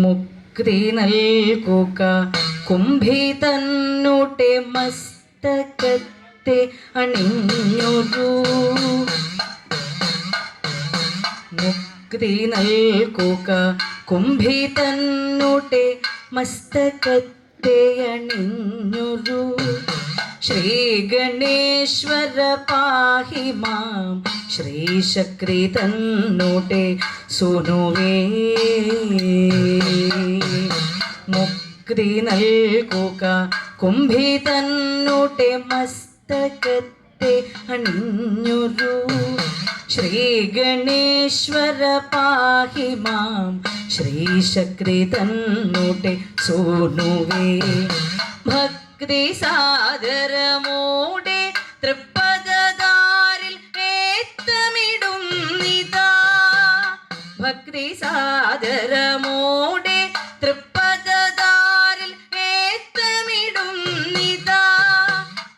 മുക്തി നൽകുക. കുംഭി തന്നോട്ടെ മസ്തകത്തെ അണിഞ്ഞൊരു. മുക്തി നൽകുക. കുംഭി തന്നോട്ടെ മസ്തകത്തെ അണിഞ്ഞൊരു. ശ്രീ ഗണേശ്വര പാഹി മാം ശ്രീശക്രി തന്നോട്ടെ സുനുവേ. മുക്തി നൽകുക കുംഭി തന്നോട്ടെ മസ്തകത്തെ അണിഞ്ഞുരു ശ്രീ ഗണേശ്വര പാഹി മാം. ശ്രീശക്രി തന്നോട്ടെ സോനുവേ. ഭക്തി സാദരമോടെ സാദരമോടെ തൃപ്പതാരിൽ ഏത്തമിടും നിതാ.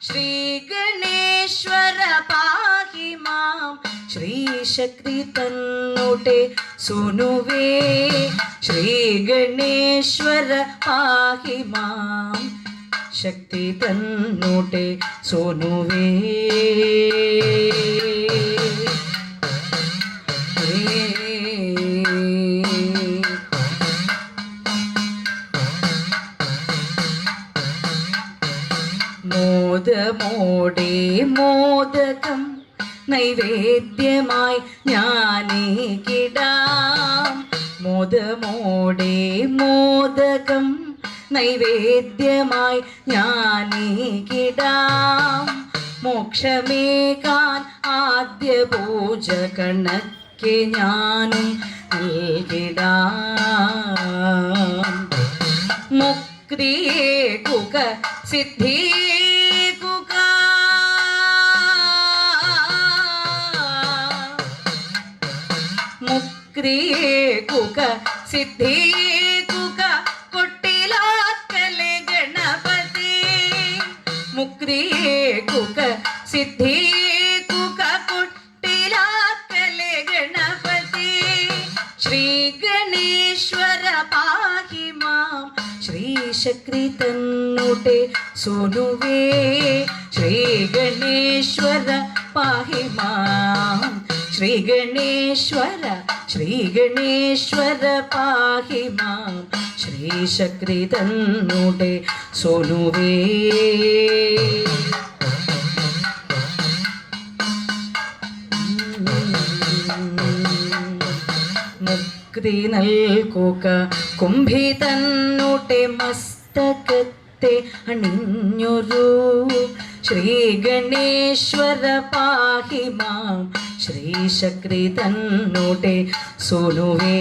ശ്രീ ഗണേശ്വര പാഹി മാം ശ്രീശക്തി തന്നോട്ടെ സുനുവേ. ശ്രീ ഗണേശ്വര പാഹി മാം ശക്തി തന്നോട്ടെ സോനുവേ. മോദമോടെ മോദകം നൈവേദ്യമായി ഞാനേ കിടാം. മോദമോടെ മോദകം നൈവേദ്യമായി ഞാനേ കിടാം. മോക്ഷമേകാൻ ആദ്യ പൂജ കണക്കെ ഞാനും നൽകിടാം. മുക്തിയെ കുക സിദ്ധി മുക്തിയെ കുക സിദ്ധി കുക കൊട്ടിലാക്കലെ ഗണപതി. മുക്തിയെ കുക സിദ്ധി കുക കൊട്ടിലാക്കലെ ഗണപതി. ശ്രീ ഗണേശ്വര പാഹി മാം ശ്രീശക്രി തന്നോട്ടെ സോനുവേ. ശ്രീ ഗണേശ്വര പാഹി മാം ശ്രീ ഗണേശ്വര ശ്രീ ഗണേശ്വര പാഹി ശ്രീ ശ്രീശക്രി തന്നോട്ടെ സോനുവേ മുക്തി നൽകുക കുംഭി തന്നോട്ടെ മസ്തകത്തെ അണിഞ്ഞൊരു ശ്രീ ഗണേശ്വര പാഹി മാം ശ്രീശക്രി തന്നോട്ടെ സോനുവേ.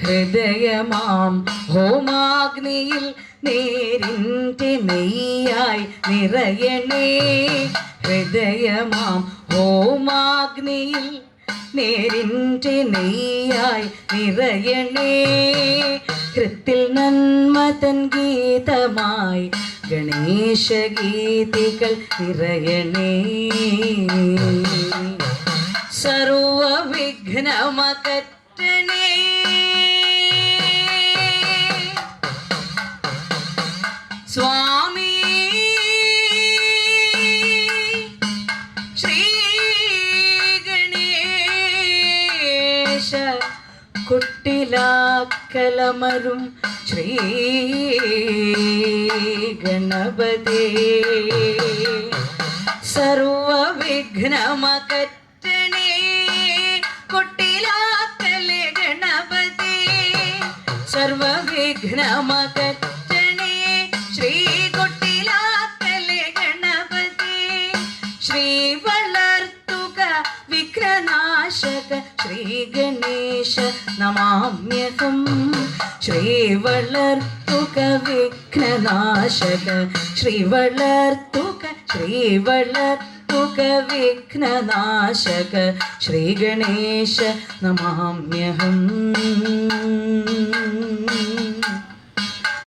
ഹൃദയമാം ഹോമാഗ്നിയിൽ നേരിന്റെ നെയ്യായി നിറയണേ. ഹൃദയമാം ഹോമാഗ്നിയിൽ നേരിന്റെ നെയ്യായി നിറയണേ. കൃത്തിൽ നന്മതൻ ഗീതമായി ഗണേശ ഗീതികൾ നിറയണേ. സർവവിഘ്നമകറ്റണേ. കുട്ടിലാക്കലമരും ശ്രീ ഗണപതേ സർവവിഘ്നമകറ്റണേ നമാമ്യഹം ശ്രീ വളർത്തുക വിഘ്നനാശക. ശ്രീ വളർത്തുക ശ്രീ വളർത്തുക വിഘ്നനാശക. ശ്രീഗണേശ നമാമ്യഹം.